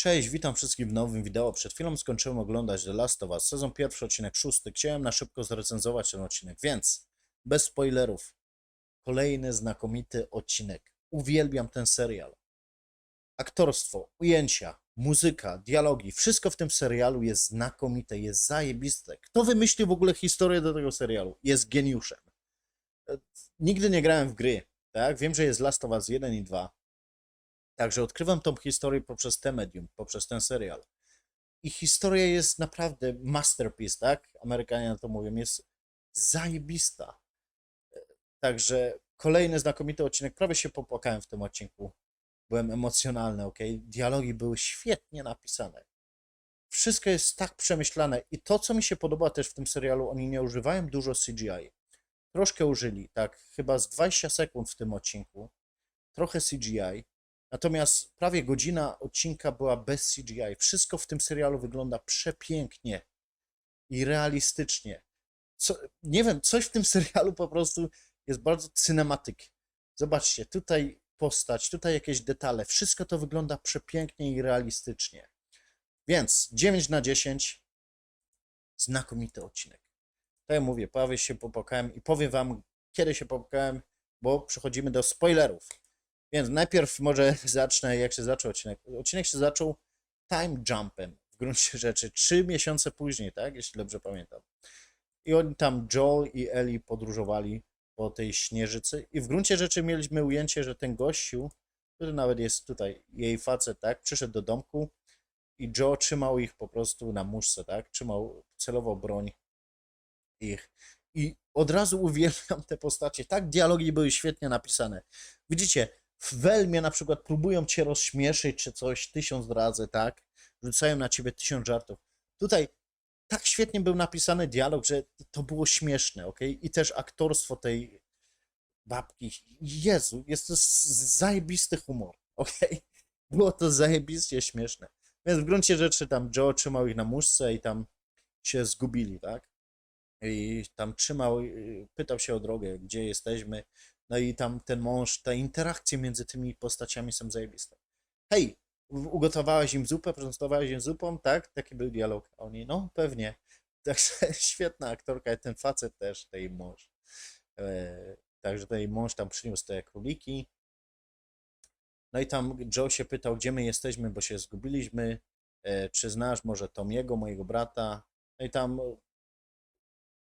Cześć, witam wszystkich w nowym wideo. Przed chwilą skończyłem oglądać The Last of Us, sezon pierwszy, odcinek szósty. Chciałem na szybko zrecenzować ten odcinek, więc bez spoilerów. Kolejny znakomity odcinek. Uwielbiam ten serial. Aktorstwo, ujęcia, muzyka, dialogi, wszystko w tym serialu jest znakomite, jest zajebiste. Kto wymyślił w ogóle historię do tego serialu? Jest geniuszem. E, Nigdy nie grałem w gry, tak? Wiem, że jest Last of Us 1 i 2. Także odkrywam tą historię poprzez te medium, poprzez ten serial. I historia jest naprawdę masterpiece, tak? Amerykanie na to mówią, jest zajebista. Także kolejny znakomity odcinek. Prawie się popłakałem w tym odcinku. Byłem emocjonalny, ok? Dialogi były świetnie napisane. Wszystko jest tak przemyślane. I to, co mi się podoba też w tym serialu, oni nie używają dużo CGI. Troszkę użyli, tak? Chyba z 20 sekund w tym odcinku. Trochę CGI. Natomiast prawie godzina odcinka była bez CGI. Wszystko w tym serialu wygląda przepięknie i realistycznie. Co, nie wiem, coś w tym serialu po prostu jest bardzo cinematyk. Zobaczcie, tutaj postać, tutaj jakieś detale. Wszystko to wygląda przepięknie i realistycznie. Więc 9 na 10. Znakomity odcinek. Tak jak mówię, prawie się popłakałem i powiem wam, kiedy się popłakałem, bo przechodzimy do spoilerów. Więc najpierw może zacznę, jak się zaczął odcinek. Odcinek się zaczął time jumpem, w gruncie rzeczy, trzy miesiące później, tak, jeśli dobrze pamiętam. I oni tam, Joel i Ellie podróżowali po tej śnieżycy i w gruncie rzeczy mieliśmy ujęcie, że ten gościu, który nawet jest tutaj, jej facet, tak, przyszedł do domku i Joe trzymał ich po prostu na muszce, tak, trzymał celowo broń ich. I od razu uwielbiam te postacie. Tak, dialogi były świetnie napisane. Widzicie, w Welmie na przykład próbują cię rozśmieszyć czy coś tysiąc razy, tak? Rzucają na ciebie tysiąc żartów. Tutaj tak świetnie był napisany dialog, że to było śmieszne, ok? I też aktorstwo tej babki. Jezu, jest to zajebisty humor, ok? Było to zajebiście śmieszne. Więc w gruncie rzeczy tam Joe trzymał ich na muszce i tam się zgubili, tak? I tam trzymał, pytał się o drogę, gdzie jesteśmy. No i tam ten mąż, te interakcje między tymi postaciami są zajebiste. Hej, ugotowałeś im zupę, prezentowałeś im zupą, tak? Taki był dialog. A oni, no pewnie. Także świetna aktorka, ten facet też, tej mąż. E, także tej mąż tam przyniósł te króliki. No i tam Joe się pytał, gdzie my jesteśmy, bo się zgubiliśmy. E, czy znasz może Tomiego, mojego brata? No i tam e,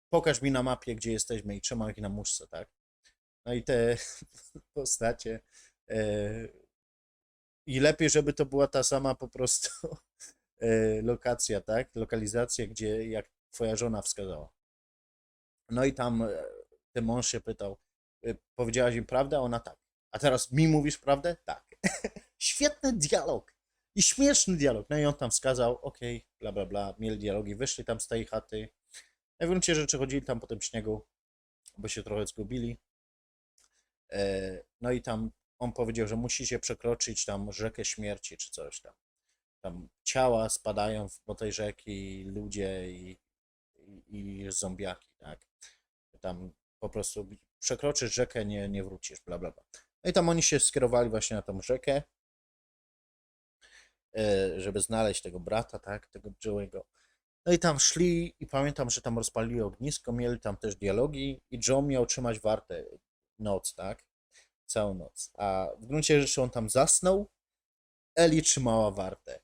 pokaż mi na mapie, gdzie jesteśmy i trzymał ich na muszce, tak? No i te postacie. E, I lepiej, żeby to była ta sama po prostu e, lokacja, tak? Lokalizacja, gdzie jak twoja żona wskazała. No i tam e, ten mąż się pytał, powiedziałaś im prawdę? Ona tak. A teraz mi mówisz prawdę? Tak. Świetny dialog. I śmieszny dialog. No i on tam wskazał, okej, bla, bla, bla. Mieli dialogi, wyszli tam z tej chaty. No w gruncie rzeczy chodzili tam po tym śniegu, bo się trochę zgubili. E, No i tam on powiedział, że musicie przekroczyć tam rzekę śmierci czy coś tam. Tam ciała spadają do tej rzeki, ludzie i, i, i zombiaki, tak? Tam po prostu przekroczysz rzekę, nie, nie wrócisz, bla, bla, bla. No i tam oni się skierowali właśnie na tą rzekę, e, żeby znaleźć tego brata, tak? Tego Joe'ego. No i tam szli i pamiętam, że tam rozpalili ognisko, mieli tam też dialogi i Joe miał trzymać wartę noc, tak? Całą noc. A w gruncie rzeczy on tam zasnął, Eli trzymała wartę.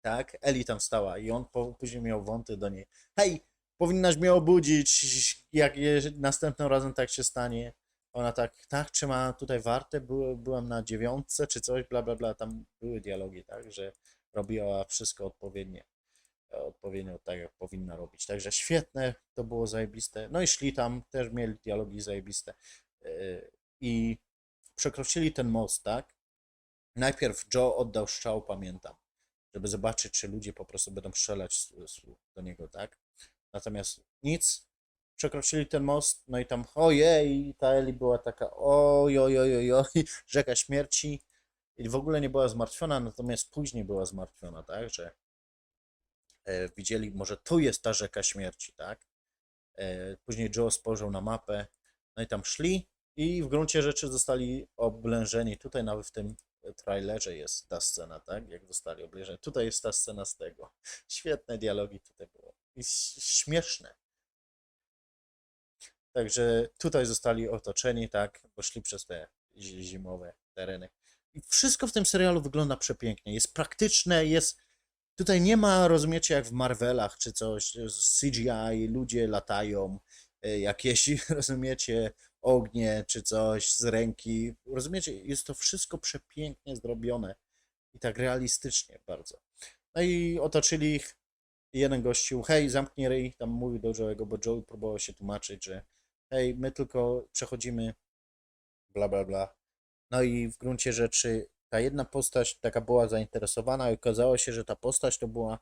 Tak? Eli tam stała i on po, później miał wąty do niej. Hej, powinnaś mnie obudzić, jak je, następnym razem tak się stanie. Ona tak, tak, trzymałam tutaj wartę, były, byłam na dziewiątce czy coś, bla, bla, bla. Tam były dialogi, tak? Że robiła wszystko odpowiednie odpowiednio tak, jak powinna robić. Także świetne, to było zajebiste. No i szli tam, też mieli dialogi zajebiste. Yy, I przekroczyli ten most, tak? Najpierw Joe oddał strzał, pamiętam, żeby zobaczyć, czy ludzie po prostu będą strzelać do niego, tak? Natomiast nic, przekroczyli ten most, no i tam ojej, ta Eli była taka oj, oj, oj, rzeka śmierci i w ogóle nie była zmartwiona, natomiast później była zmartwiona, tak, że e, widzieli, może tu jest ta rzeka śmierci, tak? E, później Joe spojrzał na mapę, no i tam szli i w gruncie rzeczy zostali oblężeni tutaj nawet w tym trailerze jest ta scena, tak? Jak dostali obejrzenie. Tutaj jest ta scena z tego. Świetne dialogi tutaj było. I śmieszne. Także tutaj zostali otoczeni, tak? Poszli przez te zi- zimowe tereny. I wszystko w tym serialu wygląda przepięknie. Jest praktyczne, jest. Tutaj nie ma, rozumiecie, jak w Marvelach czy coś, z CGI, ludzie latają, y, jakieś, rozumiecie, ognie czy coś z ręki. Rozumiecie, jest to wszystko przepięknie zrobione i tak realistycznie bardzo. No i otoczyli ich. Jeden gościu, hej, zamknij ryj, tam mówił do Joe'ego, bo Joey próbował się tłumaczyć, że hej, my tylko przechodzimy, bla, bla, bla. No i w gruncie rzeczy ta jedna postać taka była zainteresowana i okazało się, że ta postać to była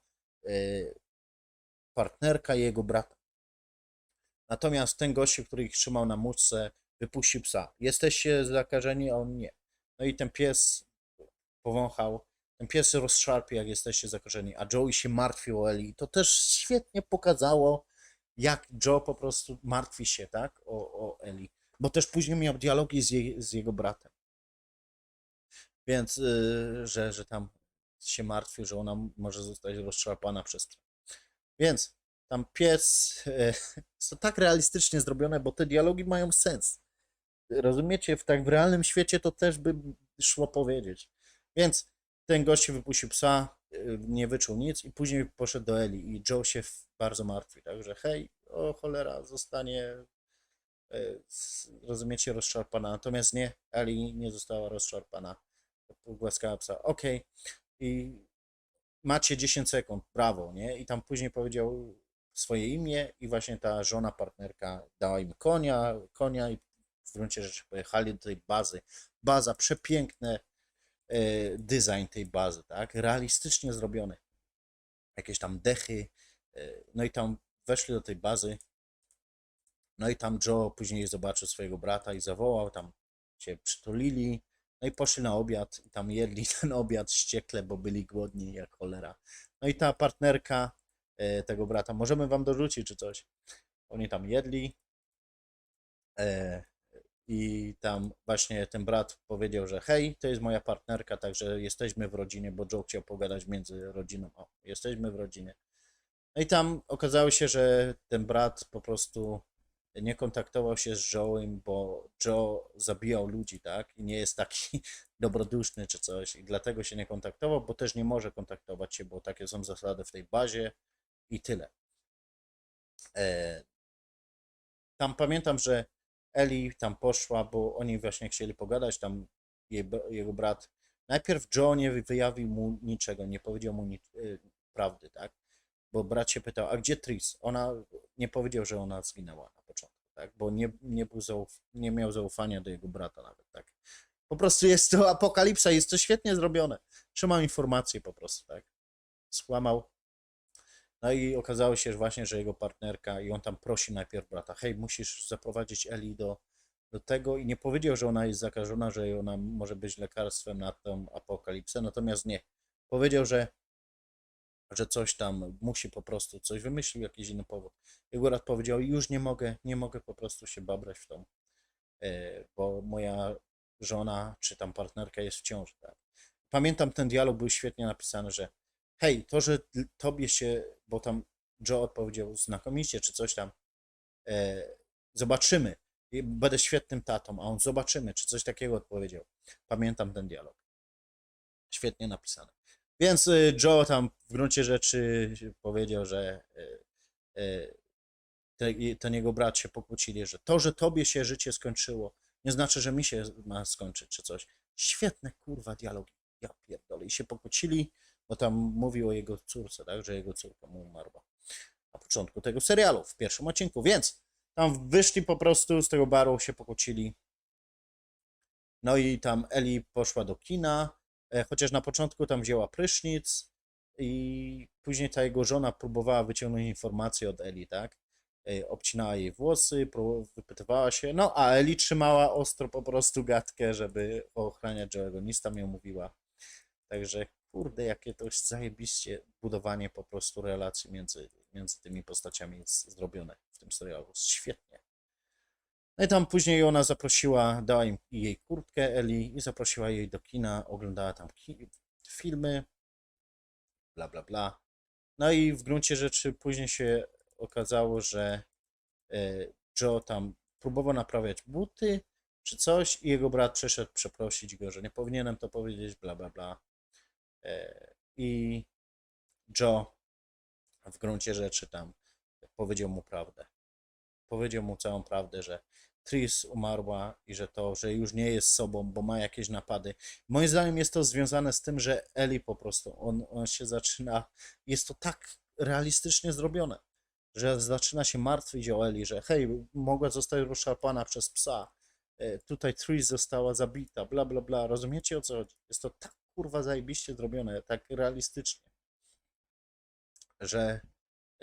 y, partnerka jego brata. Natomiast ten gościu, który ich trzymał na muszce, wypuścił psa. Jesteście zakażeni, a on nie. No i ten pies powąchał. Ten pies rozszarpie, jak jesteście zakażeni, a Joey się martwił o Eli. To też świetnie pokazało, jak Joe po prostu martwi się, tak, o, o Eli. Bo też później miał dialogi z, jej, z jego bratem. Więc, yy, że, że tam się martwił, że ona może zostać rozszarpana przez to. Więc tam pies, jest to tak realistycznie zrobione, bo te dialogi mają sens. Rozumiecie, w tak w realnym świecie to też by szło powiedzieć. Więc ten gość wypuścił psa, y, nie wyczuł nic i później poszedł do Eli i Joe się bardzo martwi, także hej, o cholera, zostanie, y, rozumiecie, rozszarpana. Natomiast nie, Eli nie została rozszarpana. Głaskała psa, okej. I macie 10 sekund, brawo, nie? I tam później powiedział swoje imię i właśnie ta żona, partnerka dała im konia, konia i w gruncie rzeczy pojechali do tej bazy. Baza, przepiękne e, design tej bazy, tak? Realistycznie zrobiony. Jakieś tam dechy, e, no i tam weszli do tej bazy, no i tam Joe później zobaczył swojego brata i zawołał, tam się przytulili, no i poszli na obiad i tam jedli ten obiad ściekle, bo byli głodni jak cholera. No i ta partnerka e, tego brata, możemy wam dorzucić czy coś? Oni tam jedli e, i tam właśnie ten brat powiedział, że hej, to jest moja partnerka, także jesteśmy w rodzinie, bo Joe chciał pogadać między rodziną. O, jesteśmy w rodzinie. No i tam okazało się, że ten brat po prostu nie kontaktował się z Joe'em, bo Joe zabijał ludzi, tak? I nie jest taki dobroduszny czy coś. I dlatego się nie kontaktował, bo też nie może kontaktować się, bo takie są zasady w tej bazie i tyle. E, tam pamiętam, że Eli tam poszła, bo oni właśnie chcieli pogadać, tam jej, jego brat. Najpierw Joe nie wyjawił mu niczego, nie powiedział mu nic, y, prawdy, tak? Bo brat się pytał, a gdzie Tris? Ona nie powiedział, że ona zginęła na początku, tak? Bo nie, nie, był zauf- nie miał zaufania do jego brata nawet, tak? Po prostu jest to apokalipsa, jest to świetnie zrobione. Trzymał informacje po prostu, tak? Skłamał. No i okazało się że właśnie, że jego partnerka i on tam prosi najpierw brata, hej, musisz zaprowadzić Eli do, do tego i nie powiedział, że ona jest zakażona, że ona może być lekarstwem na tą apokalipsę, natomiast nie. Powiedział, że, że coś tam musi po prostu, coś wymyślił, jakiś inny powód. Jego powiedział, już nie mogę, nie mogę po prostu się babrać w tą, e, bo moja żona czy tam partnerka jest w ciąży, tak. Pamiętam ten dialog był świetnie napisany, że hej, to, że tobie się, bo tam Joe odpowiedział znakomicie, czy coś tam, e, zobaczymy, będę świetnym tatą, a on zobaczymy, czy coś takiego odpowiedział. Pamiętam ten dialog. Świetnie napisane. Więc y, Joe tam w gruncie rzeczy powiedział, że y, y, ten jego brat się pokłócili, że to, że tobie się życie skończyło, nie znaczy, że mi się ma skończyć, czy coś. Świetne, kurwa, dialogi. Ja pierdolę. I się pokłócili, bo tam mówił o jego córce, tak, że jego córka mu umarła na początku tego serialu, w pierwszym odcinku, więc tam wyszli po prostu z tego baru, się pokłócili. No i tam Eli poszła do kina, chociaż na początku tam wzięła prysznic i później ta jego żona próbowała wyciągnąć informacje od Eli, tak? E, Obcinała jej włosy, wypytywała się, no a Eli trzymała ostro po prostu gadkę, żeby ochraniać Joe'ego, nic tam ją mówiła. Także kurde, jakie to jest zajebiście budowanie po prostu relacji między, między tymi postaciami jest zrobione w tym serialu. Świetnie. No i tam później ona zaprosiła, dała im jej kurtkę Eli i zaprosiła jej do kina, oglądała tam ki- filmy, bla bla bla. No i w gruncie rzeczy później się okazało, że e, Joe tam próbował naprawiać buty czy coś i jego brat przyszedł przeprosić go, że nie powinienem to powiedzieć, bla bla bla. E, I Joe w gruncie rzeczy tam powiedział mu prawdę. Powiedział mu całą prawdę, że Tris umarła i że to, że już nie jest sobą, bo ma jakieś napady. Moim zdaniem jest to związane z tym, że Eli po prostu, on, on się zaczyna, jest to tak realistycznie zrobione, że zaczyna się martwić o Eli, że hej, mogła zostać rozszarpana przez psa, e, tutaj Tris została zabita, bla bla bla, rozumiecie o co chodzi? Jest to tak kurwa zajebiście zrobione, tak realistycznie, że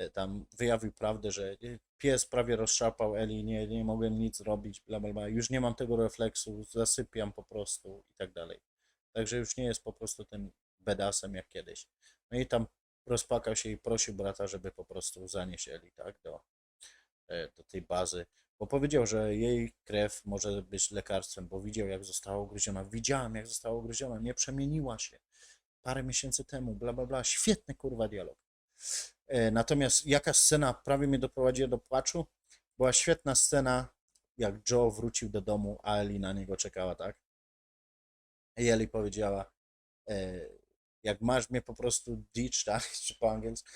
tam wyjawił prawdę, że e, pies prawie rozszarpał Eli, nie, nie mogłem nic zrobić, bla bla bla, już nie mam tego refleksu, zasypiam po prostu i tak dalej. Także już nie jest po prostu tym bedasem jak kiedyś. No i tam rozpakał się i prosił brata, żeby po prostu zanieść Eli, tak, do, e, do tej bazy, bo powiedział, że jej krew może być lekarstwem, bo widział jak została ugryziona, widziałem jak została ugryziona, nie przemieniła się parę miesięcy temu, bla bla bla, świetny kurwa dialog. E, Natomiast jaka scena prawie mnie doprowadziła do płaczu? Była świetna scena, jak Joe wrócił do domu, a Eli na niego czekała, tak? I Eli powiedziała, e, jak masz mnie po prostu ditch, tak? Czy po angielsku,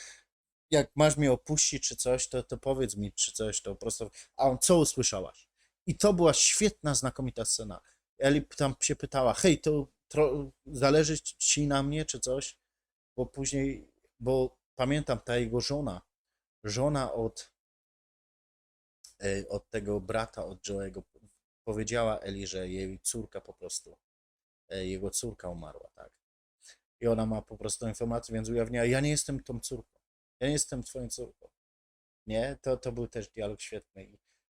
jak masz mnie opuścić czy coś, to, to powiedz mi czy coś, to po prostu, a on, co usłyszałaś? I to była świetna, znakomita scena. Eli tam się pytała, hej, to zależy ci na mnie czy coś? Bo później, bo pamiętam, ta jego żona, żona od, e, od tego brata, od Joe'ego, powiedziała Eli, że jej córka po prostu, e, jego córka umarła, tak? I ona ma po prostu informację, więc ujawniła, ja nie jestem tą córką, ja nie jestem twoją córką. Nie, to, to był też dialog świetny.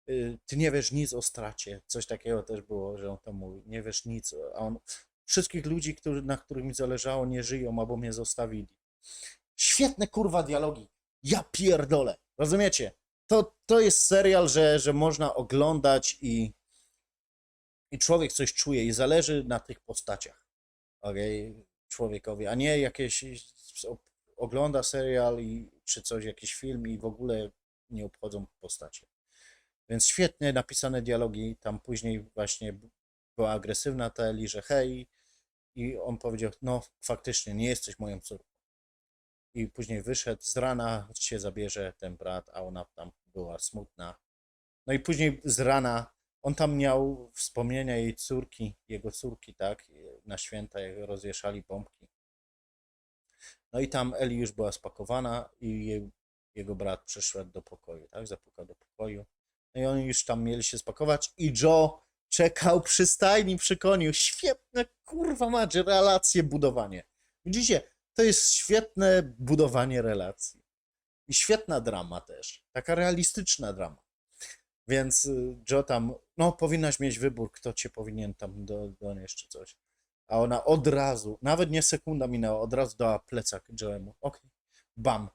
Y, Ty nie wiesz nic o stracie, coś takiego też było, że on to mówi, nie wiesz nic, a on, wszystkich ludzi, na których mi zależało, nie żyją albo mnie zostawili. Świetne kurwa dialogi. Ja pierdolę. Rozumiecie? To, to jest serial, że, że można oglądać i, i człowiek coś czuje i zależy na tych postaciach. Okej, człowiekowi, a nie jakieś ogląda serial i, czy coś, jakiś film i w ogóle nie obchodzą postacie. Więc świetnie napisane dialogi. Tam później właśnie była agresywna ta Eli, że hej, i on powiedział, no faktycznie, nie jesteś moją córką i później wyszedł z rana, się zabierze ten brat, a ona tam była smutna. No i później z rana on tam miał wspomnienia jej córki, jego córki, tak, na święta, jak rozwieszali bombki. No i tam Eli już była spakowana i jej, jego brat przyszedł do pokoju, tak, zapukał do pokoju. No i oni już tam mieli się spakować i Joe czekał przy stajni, przy koniu. Świetne, kurwa macie, relacje, budowanie. Widzicie, to jest świetne budowanie relacji. I świetna drama też. Taka realistyczna drama. Więc y, Joe tam, no powinnaś mieć wybór, kto cię powinien tam do, donieść czy coś. A ona od razu, nawet nie sekunda minęła, od razu dała plecak Joe'emu. Okej, bam.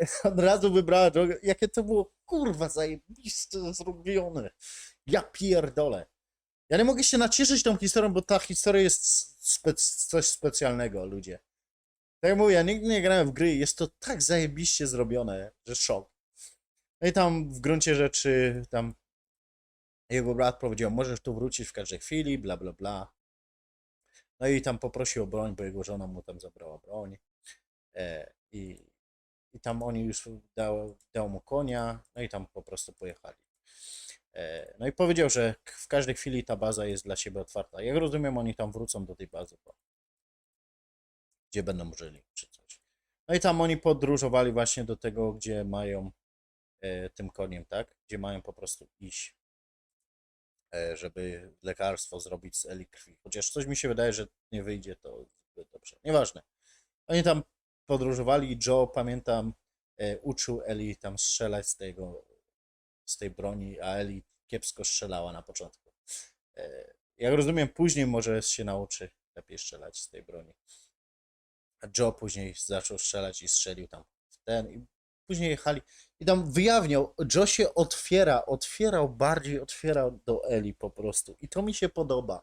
Od razu wybrała Joe. Jakie to było, kurwa, zajebiste zrobione. Ja pierdolę. Ja nie mogę się nacieszyć tą historią, bo ta historia jest coś specjalnego, ludzie. Tak jak mówię, ja nigdy nie grałem w gry jest to tak zajebiście zrobione, że szok. No i tam w gruncie rzeczy tam jego brat powiedział, możesz tu wrócić w każdej chwili, bla bla bla. No i tam poprosił o broń, bo jego żona mu tam zabrała broń. E, i, I tam oni już dał, dał mu konia, no i tam po prostu pojechali. E, no i powiedział, że w każdej chwili ta baza jest dla siebie otwarta. Jak rozumiem, oni tam wrócą do tej bazy, bo gdzie będą żyli, czy coś. No i tam oni podróżowali właśnie do tego, gdzie mają e, tym koniem, tak? Gdzie mają po prostu iść, e, żeby lekarstwo zrobić z Eli krwi. Chociaż coś mi się wydaje, że nie wyjdzie to dobrze. Nieważne. Oni tam podróżowali i Joe, pamiętam, e, uczył Eli tam strzelać z tego, z tej broni, a Eli kiepsko strzelała na początku. E, jak rozumiem, później może się nauczy lepiej strzelać z tej broni. A Joe później zaczął strzelać i strzelił tam w ten. I później jechali. I tam wyjawniał, Joe się otwiera, otwierał bardziej, otwierał do Eli po prostu. I to mi się podoba,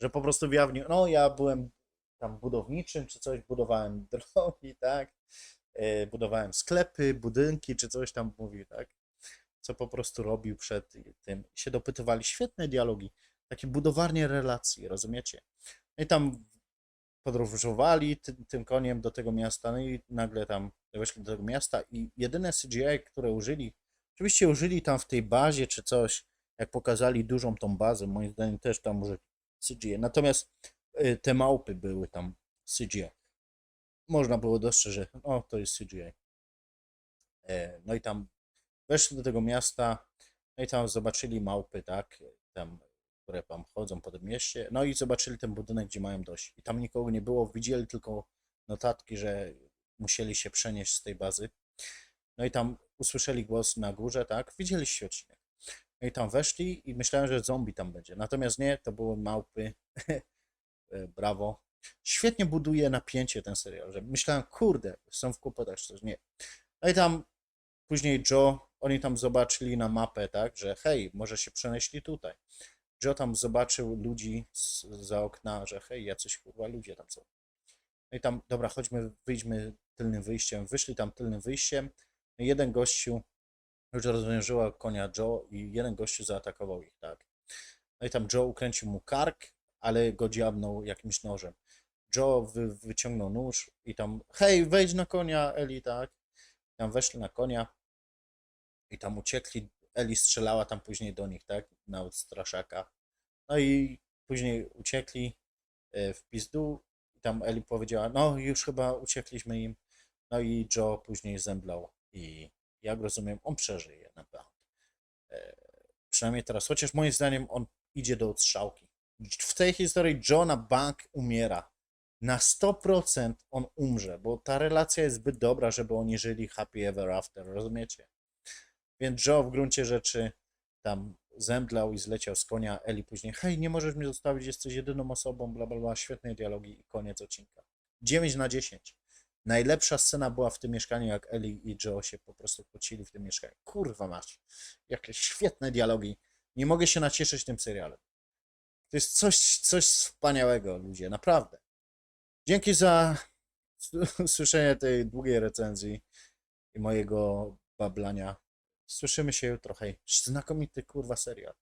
że po prostu wyjawnił, no ja byłem tam budowniczym czy coś, budowałem drogi, tak, e, budowałem sklepy, budynki czy coś tam mówił, tak, co po prostu robił przed tym. Się dopytywali, świetne dialogi, takie budowanie relacji, rozumiecie? No i tam podróżowali ty, tym koniem do tego miasta, no i nagle tam weszli do tego miasta i jedyne CGI, które użyli, oczywiście użyli tam w tej bazie czy coś, jak pokazali dużą tą bazę, moim zdaniem też tam użyli CGI, natomiast y, te małpy były tam CGI. Można było dostrzec, że o, to jest CGI. E, No i tam weszli do tego miasta, no i tam zobaczyli małpy, tak, tam, które tam chodzą po tym mieście, no i zobaczyli ten budynek, gdzie mają dość. I tam nikogo nie było, widzieli tylko notatki, że musieli się przenieść z tej bazy. No i tam usłyszeli głos na górze, tak, widzieliście odcinek. No i tam weszli i myślałem, że zombie tam będzie. Natomiast nie, to były małpy. Brawo. Świetnie buduje napięcie ten serial, że myślałem, kurde, są w kłopotach czy coś. Nie. No i tam później Joe, oni tam zobaczyli na mapę, tak, że hej, może się przenieśli tutaj. Joe tam zobaczył ludzi z, za okna, że hej, jacyś kurwa ludzie tam są. No i tam, dobra, chodźmy, wyjdźmy tylnym wyjściem. Wyszli tam tylnym wyjściem. No i jeden gościu już rozwiążyła konia Joe i jeden gościu zaatakował ich, tak. No i tam Joe ukręcił mu kark, ale go dziabnął jakimś nożem. Joe wy, wyciągnął nóż i tam, hej, wejdź na konia, Eli, tak. Tam weszli na konia i tam uciekli. Eli strzelała tam później do nich, tak, na odstraszaka. No i później uciekli e, w pizdu tam Eli powiedziała, no już chyba uciekliśmy im. No i Joe później zemdlał i jak rozumiem, on przeżyje na. E, przynajmniej teraz, chociaż moim zdaniem on idzie do odstrzałki. W tej historii Joe na bank umiera. Na 100% on umrze, bo ta relacja jest zbyt dobra, żeby oni żyli happy ever after, rozumiecie? Więc Joe w gruncie rzeczy tam zemdlał i zleciał z konia. Eli później, hej, nie możesz mnie zostawić, jesteś jedyną osobą, bla bla bla, świetne dialogi i koniec odcinka. 9 na 10. Najlepsza scena była w tym mieszkaniu, jak Eli i Joe się po prostu kłócili w tym mieszkaniu. Kurwa mać, jakie świetne dialogi. Nie mogę się nacieszyć tym serialem. To jest coś, coś wspaniałego, ludzie, naprawdę. Dzięki za słyszenie tej długiej recenzji i mojego bablania. Słyszymy się jutro. Hej, znakomity kurwa serial.